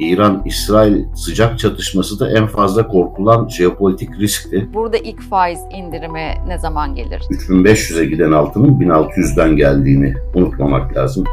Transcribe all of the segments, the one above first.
İran-İsrail sıcak çatışması da en fazla korkulan jeopolitik riskti. Burada ilk faiz indirimi ne zaman gelir? 3500'e giden altının 1600'den geldiğini unutmamak lazım.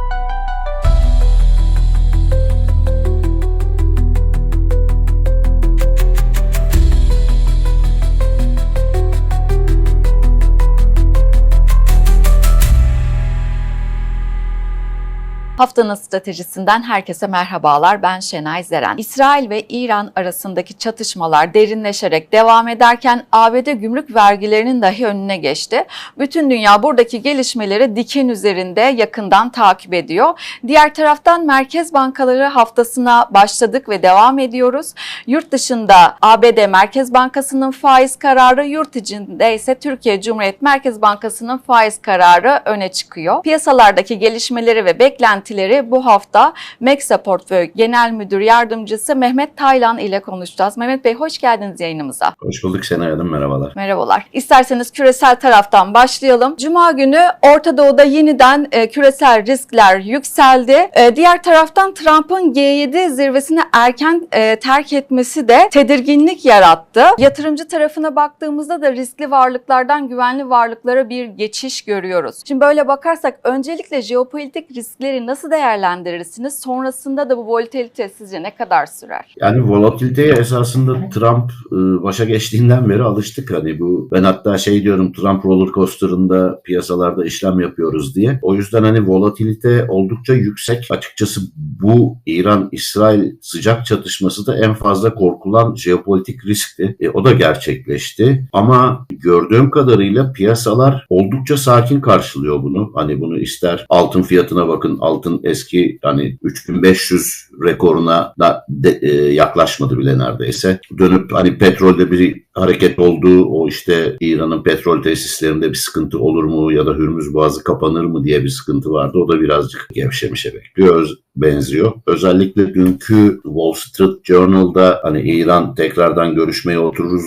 Haftanın stratejisinden herkese merhabalar. Ben Şenay Zeren. İsrail ve İran arasındaki çatışmalar derinleşerek devam ederken ABD gümrük vergilerinin dahi önüne geçti. Bütün dünya buradaki gelişmeleri diken üzerinde yakından takip ediyor. Diğer taraftan merkez bankaları haftasına başladık ve devam ediyoruz. Yurt dışında ABD Merkez Bankası'nın faiz kararı, yurt içinde ise Türkiye Cumhuriyet Merkez Bankası'nın faiz kararı öne çıkıyor. Piyasalardaki gelişmeleri ve beklentileri bu hafta Mexa Portföy Genel Müdür Yardımcısı Mehmet Taylan ile konuşacağız. Mehmet Bey hoş geldiniz yayınımıza. Hoş bulduk Şenay Hanım, merhabalar. Merhabalar. İsterseniz küresel taraftan başlayalım. Cuma günü Orta Doğu'da yeniden e, küresel riskler yükseldi. E, diğer taraftan Trump'ın G7 zirvesini erken e, terk etmesi de tedirginlik yarattı. Yatırımcı tarafına baktığımızda da riskli varlıklardan güvenli varlıklara bir geçiş görüyoruz. Şimdi böyle bakarsak öncelikle jeopolitik riskleri nasıl değerlendirirsiniz? Sonrasında da bu volatilite sizce ne kadar sürer? Yani volatiliteye esasında Trump e, başa geçtiğinden beri alıştık. Hani bu ben hatta şey diyorum Trump roller coaster'ında piyasalarda işlem yapıyoruz diye. O yüzden hani volatilite oldukça yüksek. Açıkçası bu İran-İsrail sıcak çatışması da en fazla korkulan jeopolitik riskti. E, o da gerçekleşti. Ama gördüğüm kadarıyla piyasalar oldukça sakin karşılıyor bunu. Hani bunu ister altın fiyatına bakın. Altın eski hani 3500 rekoruna da de- e, yaklaşmadı bile neredeyse. Dönüp hani petrolde bir hareket oldu. O işte İran'ın petrol tesislerinde bir sıkıntı olur mu ya da Hürmüz Boğazı kapanır mı diye bir sıkıntı vardı. O da birazcık gevşemişe bekliyor. Benziyor. Özellikle dünkü Wall Street Journal'da hani İran tekrardan görüşmeye otururuz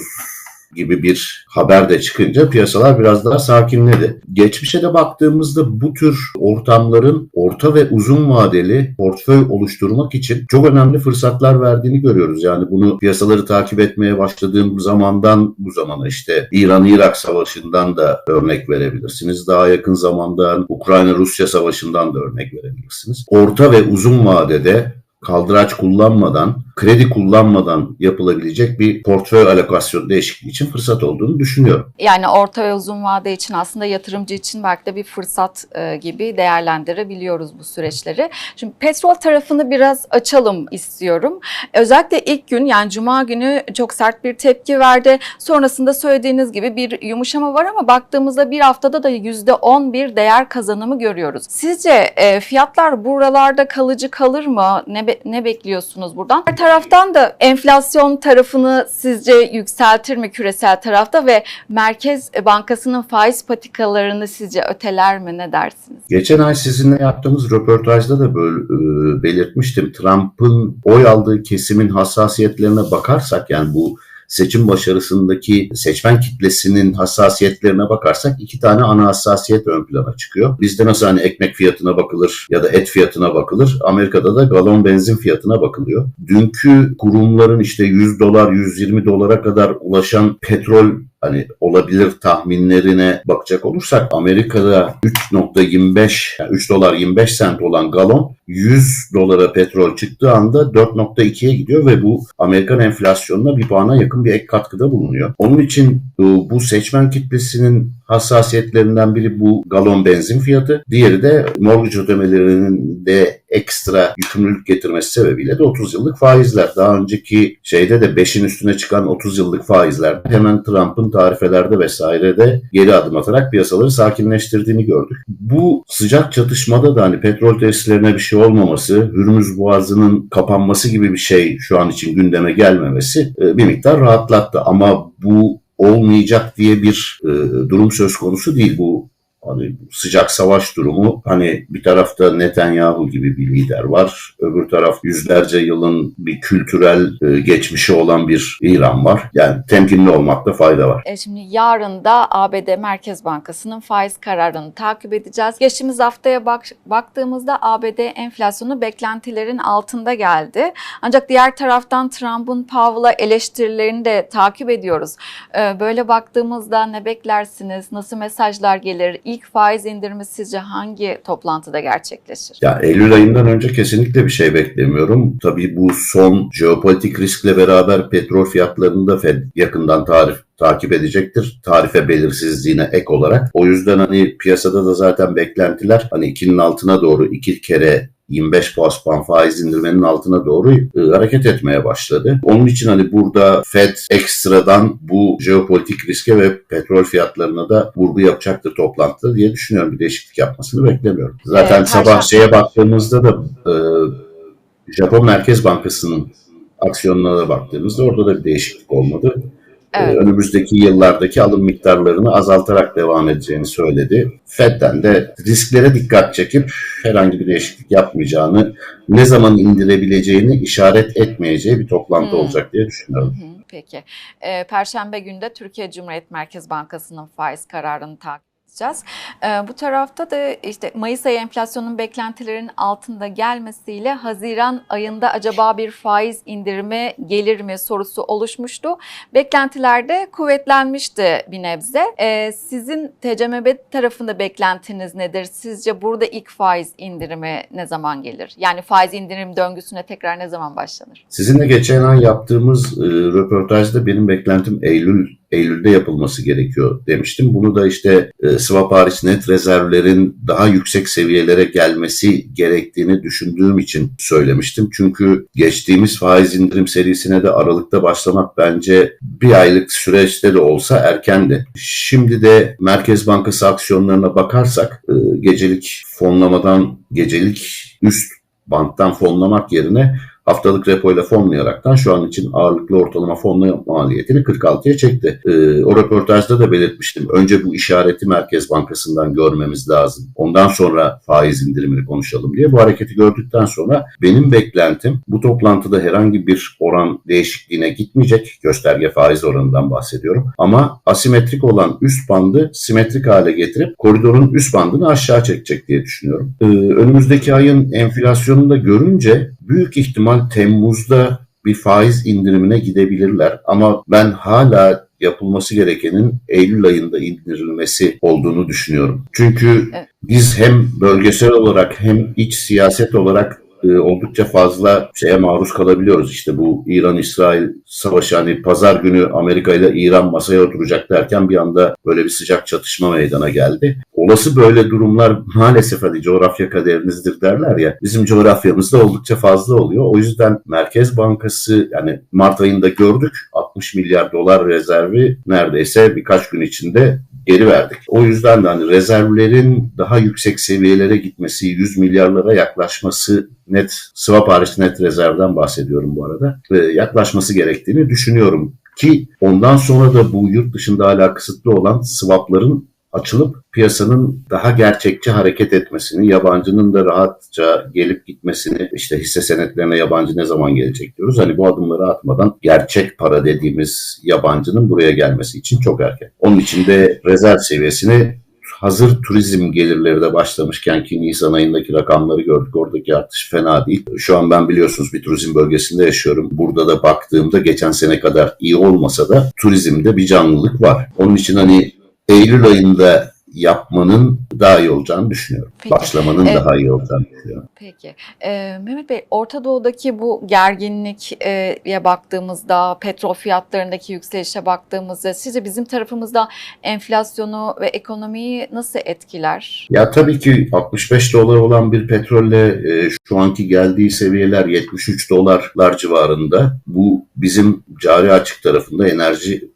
gibi bir haber de çıkınca piyasalar biraz daha sakinledi. Geçmişe de baktığımızda bu tür ortamların orta ve uzun vadeli portföy oluşturmak için çok önemli fırsatlar verdiğini görüyoruz. Yani bunu piyasaları takip etmeye başladığım zamandan bu zamana işte İran-Irak savaşından da örnek verebilirsiniz. Daha yakın zamandan Ukrayna-Rusya savaşından da örnek verebilirsiniz. Orta ve uzun vadede kaldıraç kullanmadan, kredi kullanmadan yapılabilecek bir portföy alokasyon değişikliği için fırsat olduğunu düşünüyorum. Yani orta ve uzun vade için aslında yatırımcı için belki de bir fırsat e, gibi değerlendirebiliyoruz bu süreçleri. Şimdi petrol tarafını biraz açalım istiyorum. Özellikle ilk gün yani cuma günü çok sert bir tepki verdi. Sonrasında söylediğiniz gibi bir yumuşama var ama baktığımızda bir haftada da %10 bir değer kazanımı görüyoruz. Sizce e, fiyatlar buralarda kalıcı kalır mı? Ne, be- ne bekliyorsunuz buradan? Diğer taraftan da enflasyon tarafını sizce yükseltir mi küresel tarafta ve Merkez Bankası'nın faiz patikalarını sizce öteler mi? Ne dersiniz? Geçen ay sizinle yaptığımız röportajda da böyle e, belirtmiştim. Trump'ın oy aldığı kesimin hassasiyetlerine bakarsak yani bu seçim başarısındaki seçmen kitlesinin hassasiyetlerine bakarsak iki tane ana hassasiyet ön plana çıkıyor. Bizde nasıl hani ekmek fiyatına bakılır ya da et fiyatına bakılır. Amerika'da da galon benzin fiyatına bakılıyor. Dünkü kurumların işte 100 dolar 120 dolara kadar ulaşan petrol hani olabilir tahminlerine bakacak olursak Amerika'da 3.25 yani 3 dolar 25 sent olan galon 100 dolara petrol çıktığı anda 4.2'ye gidiyor ve bu Amerikan enflasyonuna bir puana yakın bir ek katkıda bulunuyor. Onun için bu seçmen kitlesinin hassasiyetlerinden biri bu galon benzin fiyatı. Diğeri de mortgage ödemelerinin de ekstra yükümlülük getirmesi sebebiyle de 30 yıllık faizler. Daha önceki şeyde de 5'in üstüne çıkan 30 yıllık faizler hemen Trump'ın tarifelerde vesairede geri adım atarak piyasaları sakinleştirdiğini gördük. Bu sıcak çatışmada da hani petrol tesislerine bir şey olmaması, Hürmüz Boğazı'nın kapanması gibi bir şey şu an için gündeme gelmemesi e, bir miktar rahatlattı. Ama bu olmayacak diye bir e, durum söz konusu değil. Bu Hani sıcak savaş durumu hani bir tarafta Netanyahu gibi bir lider var. Öbür taraf yüzlerce yılın bir kültürel e, geçmişi olan bir İran var. Yani temkinli olmakta fayda var. E, Şimdi yarın da ABD Merkez Bankası'nın faiz kararını takip edeceğiz. Geçtiğimiz haftaya bak, baktığımızda ABD enflasyonu beklentilerin altında geldi. Ancak diğer taraftan Trump'ın Powell'a eleştirilerini de takip ediyoruz. E, Böyle baktığımızda ne beklersiniz? Nasıl mesajlar gelir? İlk faiz indirimi sizce hangi toplantıda gerçekleşir? Ya Eylül ayından önce kesinlikle bir şey beklemiyorum. Tabii bu son jeopolitik riskle beraber petrol fiyatlarını da Fed yakından tarif takip edecektir. Tarife belirsizliğine ek olarak. O yüzden hani piyasada da zaten beklentiler hani 2'nin altına doğru iki kere 25 bas puan faiz indirmenin altına doğru e, hareket etmeye başladı. Onun için hani burada Fed ekstradan bu jeopolitik riske ve petrol fiyatlarına da vurgu yapacaktır toplantıda diye düşünüyorum. Bir değişiklik yapmasını beklemiyorum. Zaten Evet, sabah Perşembe- şeye baktığımızda da e, Japon Merkez Bankası'nın aksiyonlarına baktığımızda orada da bir değişiklik olmadı. Ee, Evet. önümüzdeki yıllardaki alım miktarlarını azaltarak devam edeceğini söyledi. Fed'den de risklere dikkat çekip herhangi bir değişiklik yapmayacağını, ne zaman indirebileceğini işaret etmeyeceği bir toplantı Hmm. olacak diye düşünüyorum. Hı, Peki. Ee, Perşembe günü de Türkiye Cumhuriyet Merkez Bankası'nın faiz kararını takip edeceğiz. Ee, bu tarafta da işte Mayıs ayı enflasyonun beklentilerin altında gelmesiyle Haziran ayında acaba bir faiz indirimi gelir mi sorusu oluşmuştu. Beklentiler de kuvvetlenmişti bir nebze. Ee, sizin TCMB tarafında beklentiniz nedir? Sizce burada ilk faiz indirimi ne zaman gelir? Yani faiz indirim döngüsüne tekrar ne zaman başlanır? Sizinle geçen ay yaptığımız e, röportajda benim beklentim Eylül Eylül'de yapılması gerekiyor demiştim. Bunu da işte e, swap hariç net rezervlerin daha yüksek seviyelere gelmesi gerektiğini düşündüğüm için söylemiştim. Çünkü geçtiğimiz faiz indirim serisine de Aralık'ta başlamak bence bir aylık süreçte de olsa erkendi. Şimdi de Merkez Bankası aksiyonlarına bakarsak e, gecelik fonlamadan gecelik üst banttan fonlamak yerine haftalık repo ile fonlayaraktan şu an için ağırlıklı ortalama fonlama maliyetini 46'ya çekti. Ee, o röportajda da belirtmiştim. Önce bu işareti Merkez Bankası'ndan görmemiz lazım. Ondan sonra faiz indirimini konuşalım diye. Bu hareketi gördükten sonra benim beklentim bu toplantıda herhangi bir oran değişikliğine gitmeyecek. Gösterge faiz oranından bahsediyorum. Ama asimetrik olan üst bandı simetrik hale getirip koridorun üst bandını aşağı çekecek diye düşünüyorum. Ee, önümüzdeki ayın enflasyonunu da görünce büyük ihtimal Temmuz'da bir faiz indirimine gidebilirler. Ama ben hala yapılması gerekenin Eylül ayında indirilmesi olduğunu düşünüyorum. Çünkü Evet. biz hem bölgesel olarak hem iç siyaset olarak e, oldukça fazla şeye maruz kalabiliyoruz. İşte bu İran-İsrail savaşı hani pazar günü Amerika ile İran masaya oturacak derken bir anda böyle bir sıcak çatışma meydana geldi. Olası böyle durumlar maalesef hani coğrafya kaderinizdir derler ya. Bizim coğrafyamızda oldukça fazla oluyor. O yüzden Merkez Bankası yani Mart ayında gördük 60 milyar dolar rezervi neredeyse birkaç gün içinde geri verdik. O yüzden de hani rezervlerin daha yüksek seviyelere gitmesi, 100 milyarlara yaklaşması net swap hariç net rezervden bahsediyorum bu arada. Ve yaklaşması gerektiğini düşünüyorum ki ondan sonra da bu yurt dışında hala kısıtlı olan swapların açılıp piyasanın daha gerçekçi hareket etmesini, yabancının da rahatça gelip gitmesini, işte hisse senetlerine yabancı ne zaman gelecek diyoruz. Hani bu adımları atmadan gerçek para dediğimiz yabancının buraya gelmesi için çok erken. Onun için de rezerv seviyesini hazır turizm gelirleri de başlamışken ki Nisan ayındaki rakamları gördük. Oradaki artış fena değil. Şu an ben biliyorsunuz bir turizm bölgesinde yaşıyorum. Burada da baktığımda geçen sene kadar iyi olmasa da turizmde bir canlılık var. Onun için hani Eylül ayında yapmanın daha iyi olacağını düşünüyorum. Peki. Başlamanın Evet. daha iyi olacağını düşünüyorum. Peki. Ee, Mehmet Bey, Orta Doğu'daki bu gerginliğe baktığımızda, petrol fiyatlarındaki yükselişe baktığımızda sizce bizim tarafımızda enflasyonu ve ekonomiyi nasıl etkiler? Ya tabii ki 65 dolar olan bir petrolle e, şu anki geldiği seviyeler 73 dolarlar civarında. Bu bizim cari açık tarafında enerji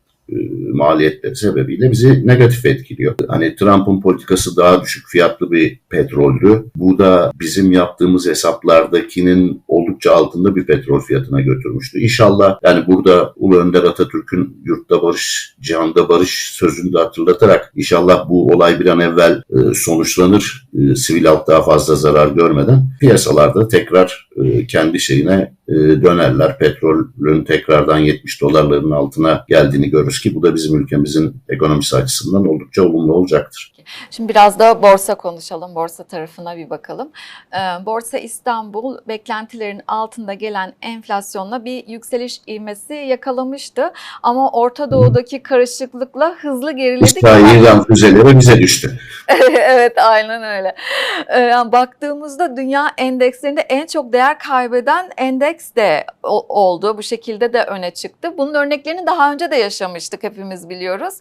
maliyetleri sebebiyle bizi negatif etkiliyor. Hani Trump'ın politikası daha düşük fiyatlı bir petroldü. Bu da bizim yaptığımız hesaplardakinin oldukça altında bir petrol fiyatına götürmüştü. İnşallah yani burada Ulu Önder Atatürk'ün yurtta barış, cihanda barış sözünü de hatırlatarak inşallah bu olay bir an evvel e, sonuçlanır. E, sivil halk daha fazla zarar görmeden piyasalarda tekrar e, kendi şeyine e, dönerler. Petrolün tekrardan 70 dolarların altına geldiğini görürüz ki bu da bizim ülkemizin ekonomisi açısından oldukça olumlu olacaktır. Şimdi biraz da borsa konuşalım. Borsa tarafına bir bakalım. Ee, Borsa İstanbul beklentilerin altında gelen enflasyonla bir yükseliş ivmesi yakalamıştı. Ama Orta Doğu'daki karışıklıkla hızlı geriledi. İsrail İran füzeleri bize düştü. evet aynen öyle. Ee, yani baktığımızda dünya endekslerinde en çok değer kaybeden endeks de oldu. Bu şekilde de öne çıktı. Bunun örneklerini daha önce de yaşamıştık hepimiz biliyoruz.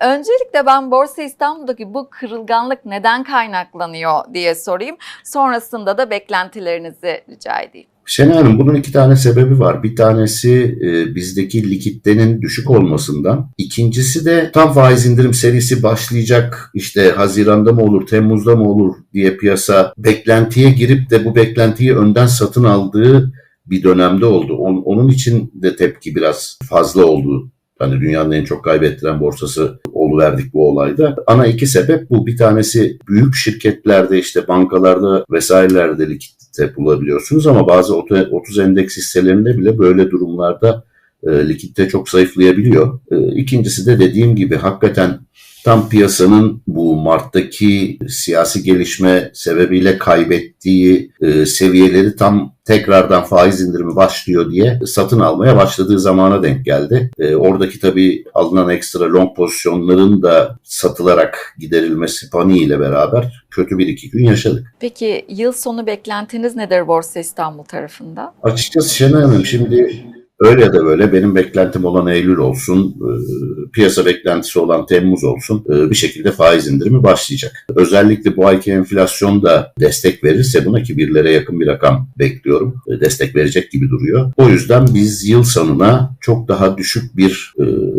Öncelikle ben Borsa İstanbul'daki bu kırılganlık neden kaynaklanıyor diye sorayım. Sonrasında da beklentilerinizi rica edeyim. Şenay Hanım bunun iki tane sebebi var. Bir tanesi e, bizdeki likiditenin düşük olmasından. İkincisi de tam faiz indirim serisi başlayacak işte Haziran'da mı olur, Temmuz'da mı olur diye piyasa beklentiye girip de bu beklentiyi önden satın aldığı bir dönemde oldu. On- onun için de tepki biraz fazla oldu. Hani dünyanın en çok kaybettiren borsası oluverdik bu olayda. Ana iki sebep bu. Bir tanesi büyük şirketlerde işte bankalarda vesairelerde likidite bulabiliyorsunuz ama bazı 30 endeks hisselerinde bile böyle durumlarda e, likidite çok zayıflayabiliyor. E, ikincisi de dediğim gibi hakikaten tam piyasanın bu Mart'taki siyasi gelişme sebebiyle kaybettiği e, seviyeleri tam tekrardan faiz indirimi başlıyor diye satın almaya başladığı zamana denk geldi. E, oradaki tabii alınan ekstra long pozisyonların da satılarak giderilmesi paniğiyle beraber kötü bir iki gün yaşadık. Peki yıl sonu beklentiniz nedir Borsa İstanbul tarafında? Açıkçası Şenay Hanım şimdi öyle ya da böyle benim beklentim olan Eylül olsun, e, piyasa beklentisi olan Temmuz olsun e, bir şekilde faiz indirimi başlayacak. Özellikle bu ayki enflasyon da destek verirse buna ki birlere yakın bir rakam bekliyorum. E, destek verecek gibi duruyor. O yüzden biz yıl sonuna çok daha düşük bir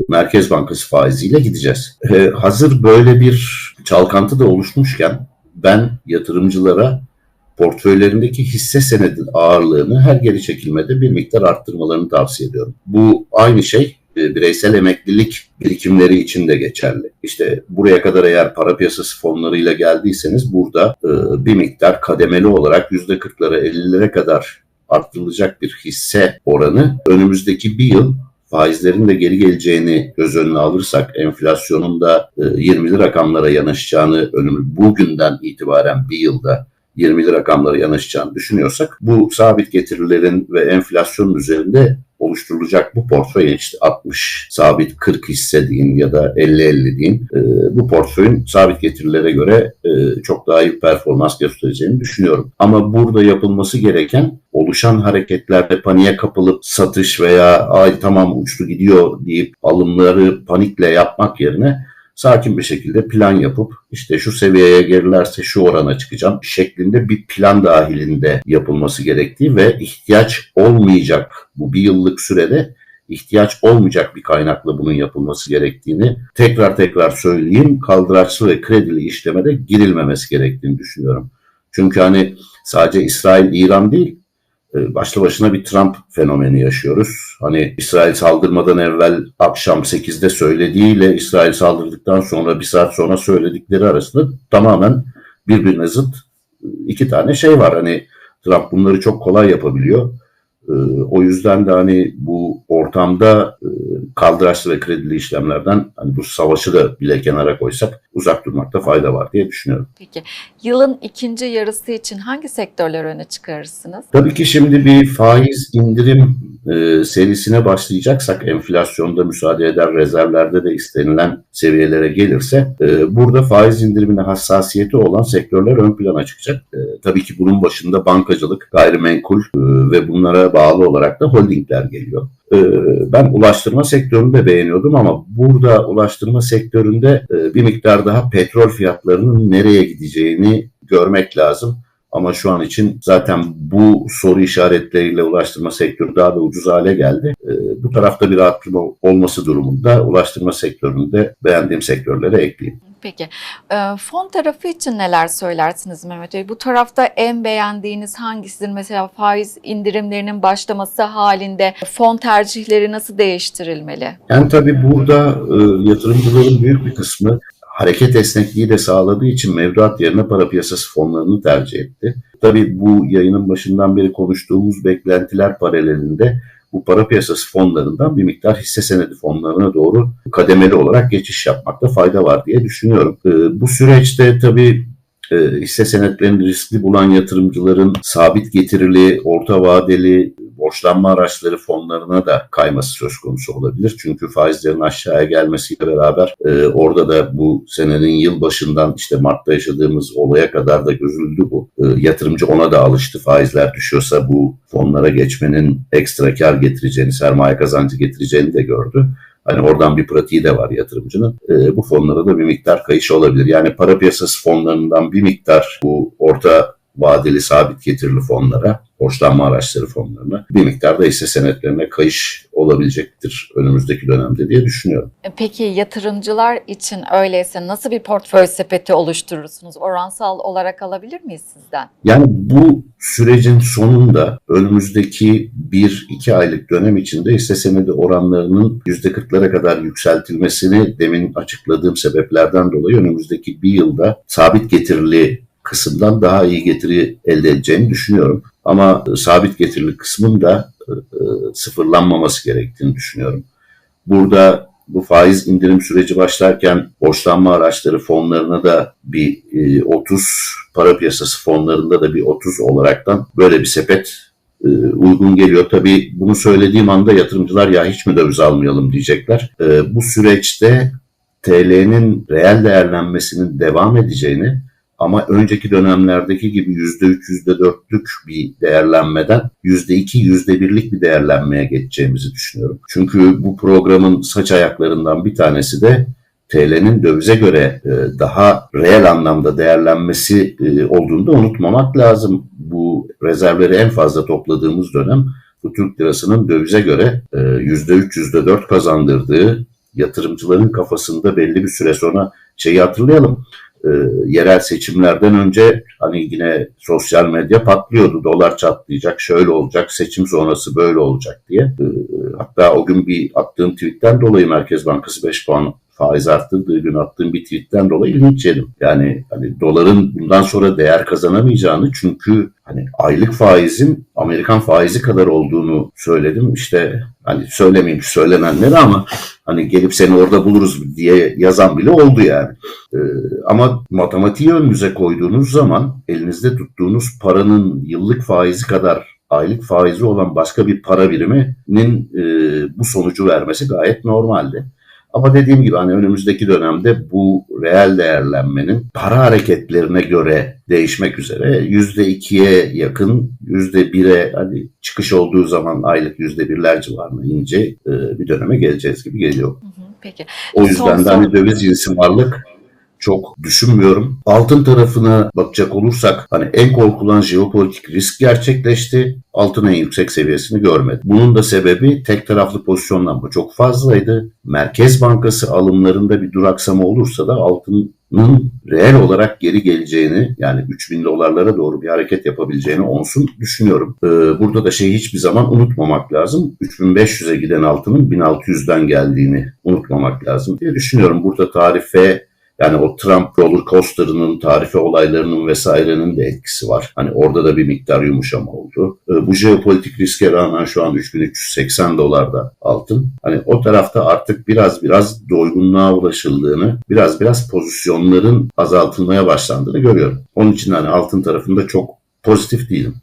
Merkez Bankası faiziyle gideceğiz. Hazır böyle bir çalkantı da oluşmuşken ben yatırımcılara portföylerindeki hisse senedi ağırlığını her geri çekilmede bir miktar arttırmalarını tavsiye ediyorum. Bu aynı şey e, bireysel emeklilik birikimleri için de geçerli. İşte buraya kadar eğer para piyasası fonlarıyla geldiyseniz burada e, bir miktar kademeli olarak %40'lara 50'lere kadar arttırılacak bir hisse oranı önümüzdeki bir yıl faizlerin de geri geleceğini göz önüne alırsak enflasyonun da e, 20'li rakamlara yanaşacağını önümü bugünden itibaren bir yılda 20'li rakamlara yanaşacağını düşünüyorsak bu sabit getirilerin ve enflasyonun üzerinde oluşturulacak bu portföy işte 60 sabit 40 hisse deyin ya da 50-50 deyin e, bu portföyün sabit getirilere göre e, çok daha iyi performans göstereceğini düşünüyorum. Ama burada yapılması gereken oluşan hareketlerde paniğe kapılıp satış veya ay tamam uçtu gidiyor deyip alımları panikle yapmak yerine sakin bir şekilde plan yapıp işte şu seviyeye gerilerse şu orana çıkacağım şeklinde bir plan dahilinde yapılması gerektiği ve ihtiyaç olmayacak bu bir yıllık sürede ihtiyaç olmayacak bir kaynakla bunun yapılması gerektiğini tekrar tekrar söyleyeyim. Kaldıraçlı ve kredili işlemede girilmemesi gerektiğini düşünüyorum. Çünkü hani sadece İsrail, İran değil başlı başına bir Trump fenomeni yaşıyoruz. Hani İsrail saldırmadan evvel akşam 8'de söylediğiyle İsrail saldırdıktan sonra bir saat sonra söyledikleri arasında tamamen birbirine zıt iki tane şey var. Hani Trump bunları çok kolay yapabiliyor. O yüzden de hani bu ortamda kaldıraçlı ve kredili işlemlerden hani bu savaşı da bile kenara koysak uzak durmakta fayda var diye düşünüyorum. Peki yılın ikinci yarısı için hangi sektörler öne çıkarırsınız? Tabii ki şimdi bir faiz indirim e, serisine başlayacaksak enflasyonda müsaade eder rezervlerde de istenilen seviyelere gelirse e, burada faiz indirimine hassasiyeti olan sektörler ön plana çıkacak. E, tabii ki bunun başında bankacılık, gayrimenkul e, ve bunlara bağlı olarak da holdingler geliyor. Ben ulaştırma sektörünü de beğeniyordum ama burada ulaştırma sektöründe bir miktar daha petrol fiyatlarının nereye gideceğini görmek lazım. Ama şu an için zaten bu soru işaretleriyle ulaştırma sektörü daha da ucuz hale geldi. bu tarafta bir artırma olması durumunda ulaştırma sektöründe beğendiğim sektörlere ekleyeyim. Peki. Ee, Fon tarafı için neler söylersiniz Mehmet Bey? Bu tarafta en beğendiğiniz hangisidir? Mesela faiz indirimlerinin başlaması halinde fon tercihleri nasıl değiştirilmeli? Yani tabii burada e, yatırımcıların büyük bir kısmı hareket esnekliği de sağladığı için mevduat yerine para piyasası fonlarını tercih etti. Tabii bu yayının başından beri konuştuğumuz beklentiler paralelinde bu para piyasası fonlarından bir miktar hisse senedi fonlarına doğru kademeli olarak geçiş yapmakta fayda var diye düşünüyorum. E, bu süreçte tabii e, hisse senetlerini riskli bulan yatırımcıların sabit getirili, orta vadeli borçlanma araçları fonlarına da kayması söz konusu olabilir. Çünkü faizlerin aşağıya gelmesiyle beraber e, orada da bu senenin yılbaşından işte Mart'ta yaşadığımız olaya kadar da gözüldü bu. E, yatırımcı ona da alıştı. Faizler düşüyorsa bu fonlara geçmenin ekstra kar getireceğini, sermaye kazancı getireceğini de gördü. Hani oradan bir pratiği de var yatırımcının. E, bu fonlara da bir miktar kayış olabilir. Yani para piyasası fonlarından bir miktar bu orta vadeli sabit getirili fonlara, borçlanma araçları fonlarına bir miktar da hisse senetlerine kayış olabilecektir önümüzdeki dönemde diye düşünüyorum. E, Peki yatırımcılar için öyleyse nasıl bir portföy sepeti oluşturursunuz? Oransal olarak alabilir miyiz sizden? Yani bu sürecin sonunda önümüzdeki 1-2 aylık dönem içinde hisse senedi oranlarının %40'lara kadar yükseltilmesini demin açıkladığım sebeplerden dolayı önümüzdeki bir yılda sabit getirili kısımdan daha iyi getiri elde edeceğini düşünüyorum. Ama sabit getirili kısmın da e, e, sıfırlanmaması gerektiğini düşünüyorum. Burada bu faiz indirim süreci başlarken borçlanma araçları fonlarına da bir e, 30 para piyasası fonlarında da bir 30 olaraktan böyle bir sepet e, uygun geliyor. Tabii bunu söylediğim anda yatırımcılar ya hiç mi döviz almayalım diyecekler. E, bu süreçte TL'nin reel değerlenmesinin devam edeceğini ama önceki dönemlerdeki gibi %3, %4'lük bir değerlenmeden %2, %1'lik bir değerlenmeye geçeceğimizi düşünüyorum. Çünkü bu programın saç ayaklarından bir tanesi de TL'nin dövize göre e, daha reel anlamda değerlenmesi e, olduğunu da unutmamak lazım. Bu rezervleri en fazla topladığımız dönem bu Türk lirasının dövize göre e, %3, %4 kazandırdığı yatırımcıların kafasında belli bir süre sonra şeyi hatırlayalım e, yerel seçimlerden önce hani yine sosyal medya patlıyordu. Dolar çatlayacak, şöyle olacak, seçim sonrası böyle olacak diye. E, hatta o gün bir attığım tweetten dolayı Merkez Bankası 5 puan faiz arttırdığı gün attığım bir tweetten dolayı linç yedim. Yani hani doların bundan sonra değer kazanamayacağını çünkü hani aylık faizin Amerikan faizi kadar olduğunu söyledim. İşte hani söylemeyeyim söylenenleri ama hani gelip seni orada buluruz diye yazan bile oldu yani. Ee, ama matematiği önünüze koyduğunuz zaman elinizde tuttuğunuz paranın yıllık faizi kadar aylık faizi olan başka bir para biriminin e, bu sonucu vermesi gayet normaldi. Ama dediğim gibi hani önümüzdeki dönemde bu reel değerlenmenin para hareketlerine göre değişmek üzere %2'ye yakın %1'e hani çıkış olduğu zaman aylık %1'ler civarına ince bir döneme geleceğiz gibi geliyor. Peki. O yüzden de hani döviz cinsi varlık çok düşünmüyorum. Altın tarafına bakacak olursak hani en korkulan jeopolitik risk gerçekleşti. Altın en yüksek seviyesini görmedi. Bunun da sebebi tek taraflı pozisyonlanma çok fazlaydı. Merkez Bankası alımlarında bir duraksama olursa da altının reel olarak geri geleceğini yani 3000 dolarlara doğru bir hareket yapabileceğini onsun düşünüyorum. Ee, burada da şeyi hiçbir zaman unutmamak lazım. 3500'e giden altının 1600'den geldiğini unutmamak lazım diye düşünüyorum. Burada tarife yani o Trump roller coaster'ının tarife olaylarının vesairenin de etkisi var. Hani orada da bir miktar yumuşama oldu. Bu jeopolitik riske rağmen şu an 3380 dolarda altın. Hani o tarafta artık biraz biraz doygunluğa ulaşıldığını, biraz biraz pozisyonların azaltılmaya başlandığını görüyorum. Onun için hani altın tarafında çok pozitif değilim.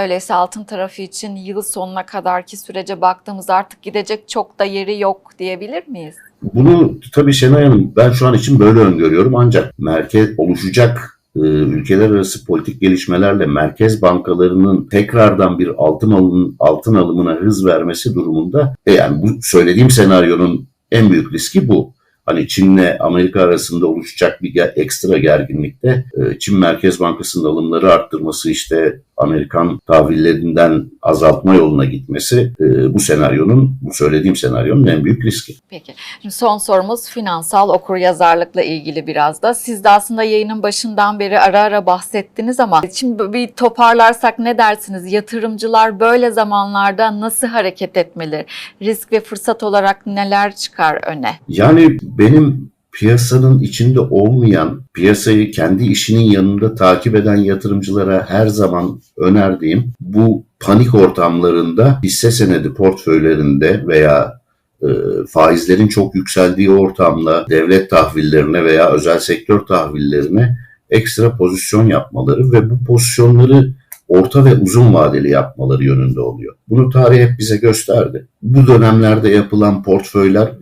Öyleyse altın tarafı için yıl sonuna kadarki sürece baktığımızda artık gidecek çok da yeri yok diyebilir miyiz? Bunu tabii Şenay Hanım ben şu an için böyle öngörüyorum ancak merkez oluşacak e, ülkeler arası politik gelişmelerle merkez bankalarının tekrardan bir altın alım, altın alımına hız vermesi durumunda e yani bu söylediğim senaryonun en büyük riski bu. Hani Çin'le Amerika arasında oluşacak bir ekstra gerginlikte Çin Merkez Bankası'nın alımları arttırması işte Amerikan tahvillerinden azaltma yoluna gitmesi e, bu senaryonun, bu söylediğim senaryonun en büyük riski. Peki. Şimdi son sorumuz finansal okuryazarlıkla ilgili biraz da. Siz de aslında yayının başından beri ara ara bahsettiniz ama şimdi bir toparlarsak ne dersiniz? Yatırımcılar böyle zamanlarda nasıl hareket etmeli? Risk ve fırsat olarak neler çıkar öne? Yani benim piyasanın içinde olmayan, piyasayı kendi işinin yanında takip eden yatırımcılara her zaman önerdiğim bu panik ortamlarında hisse senedi portföylerinde veya e, faizlerin çok yükseldiği ortamda devlet tahvillerine veya özel sektör tahvillerine ekstra pozisyon yapmaları ve bu pozisyonları orta ve uzun vadeli yapmaları yönünde oluyor. Bunu tarih hep bize gösterdi. Bu dönemlerde yapılan portföyler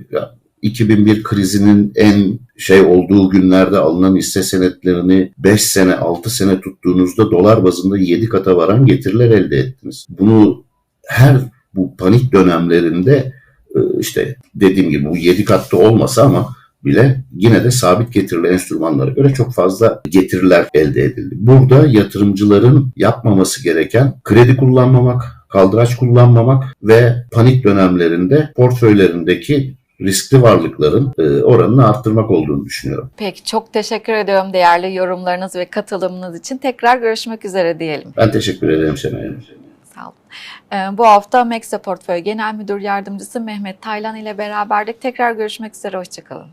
2001 krizinin en şey olduğu günlerde alınan hisse senetlerini 5 sene 6 sene tuttuğunuzda dolar bazında 7 kata varan getiriler elde ettiniz. Bunu her bu panik dönemlerinde e, işte dediğim gibi bu 7 katta olmasa ama bile yine de sabit getirili enstrümanlara göre çok fazla getiriler elde edildi. Burada yatırımcıların yapmaması gereken kredi kullanmamak, kaldıraç kullanmamak ve panik dönemlerinde portföylerindeki riskli varlıkların e, oranını arttırmak olduğunu düşünüyorum. Peki çok teşekkür ediyorum değerli yorumlarınız ve katılımınız için. Tekrar görüşmek üzere diyelim. Ben teşekkür ederim Şenay Hanım. Sağ olun. Ee, Bu hafta Mexa Portföy Genel Müdür Yardımcısı Mehmet Taylan ile beraberdik. Tekrar görüşmek üzere. Hoşçakalın.